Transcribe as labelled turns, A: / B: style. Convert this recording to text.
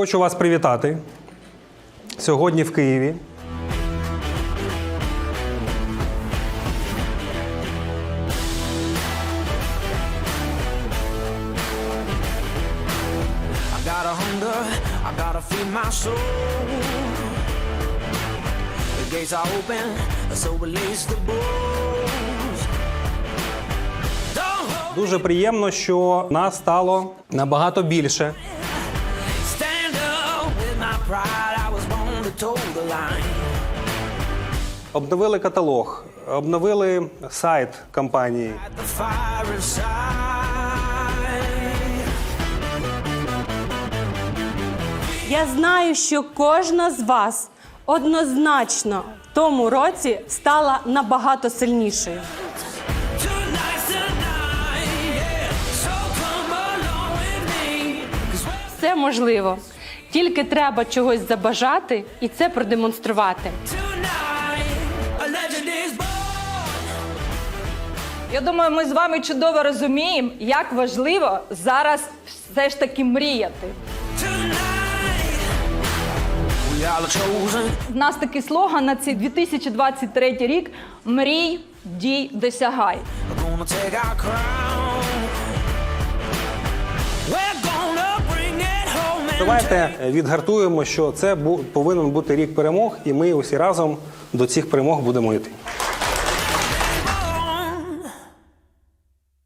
A: Хочу вас привітати сьогодні в Києві. Дуже приємно, що нас стало набагато більше. Обновили каталог, обновили сайт компанії.
B: Я знаю, що кожна з вас однозначно в тому році стала набагато сильнішою. Все можливо. Тільки треба чогось забажати і це продемонструвати.
C: Я думаю, ми з вами чудово розуміємо, як важливо зараз все ж таки мріяти. В нас такий слоган на цей 2023 рік: мрій, дій, досягай.
A: Давайте відгартуємо, що це бу- повинен бути рік перемог, і ми усі разом до цих перемог будемо йти.